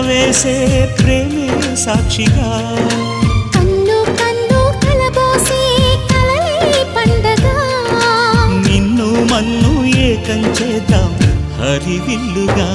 వేసే ప్రేమే సాక్షిగా. కన్ను కన్ను కలబోసే కలలే పండగ. నిన్ను మన్ను ఏకం చేద్దాం హరివిల్లుగా.